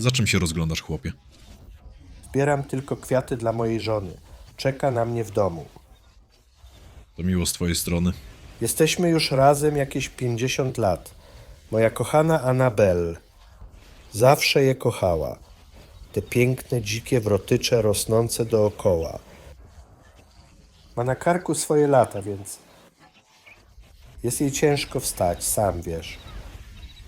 Za czym się rozglądasz, chłopie? Zbieram tylko kwiaty dla mojej żony. Czeka na mnie w domu. To miło z twojej strony. Jesteśmy już razem jakieś 50 lat. Moja kochana Anabel zawsze je kochała. Te piękne, dzikie wrotycze rosnące dookoła. Ma na karku swoje lata, więc jest jej ciężko wstać, sam wiesz.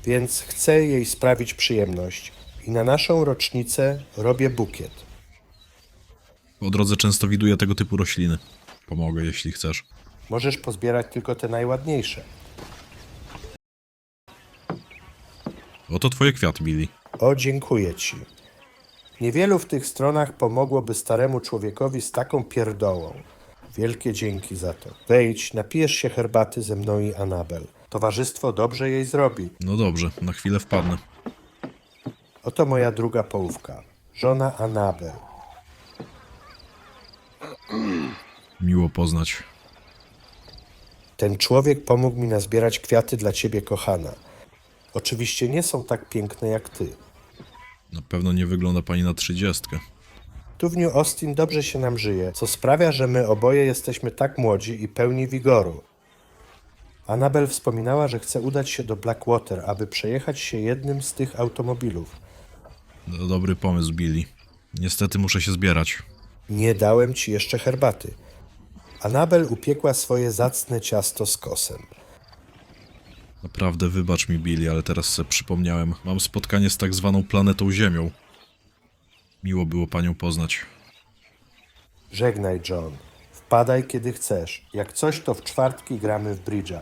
Więc chcę jej sprawić przyjemność i na naszą rocznicę robię bukiet. Po drodze często widuję tego typu rośliny. Pomogę, jeśli chcesz. Możesz pozbierać tylko te najładniejsze. Oto twoje kwiaty, Billy. O, dziękuję ci. Niewielu w tych stronach pomogłoby staremu człowiekowi z taką pierdołą. Wielkie dzięki za to. Wejdź, napijesz się herbaty ze mną i Anabel. Towarzystwo dobrze jej zrobi. No dobrze, na chwilę wpadnę. Oto moja druga połówka. Żona Anabel. Miło poznać. Ten człowiek pomógł mi nazbierać kwiaty dla ciebie, kochana. Oczywiście nie są tak piękne jak ty. Na pewno nie wygląda pani na trzydziestkę. Tu w New Austin dobrze się nam żyje, co sprawia, że my oboje jesteśmy tak młodzi i pełni wigoru. Anabel wspominała, że chce udać się do Blackwater, aby przejechać się jednym z tych automobilów. No, dobry pomysł, Billy. Niestety muszę się zbierać. Nie dałem ci jeszcze herbaty. Anabel upiekła swoje zacne ciasto z kosem. Naprawdę wybacz mi, Billy, ale teraz sobie przypomniałem. Mam spotkanie z tak zwaną planetą Ziemią. Miło było panią poznać. Żegnaj, John. Wpadaj kiedy chcesz. Jak coś, to w czwartki gramy w bridge'a.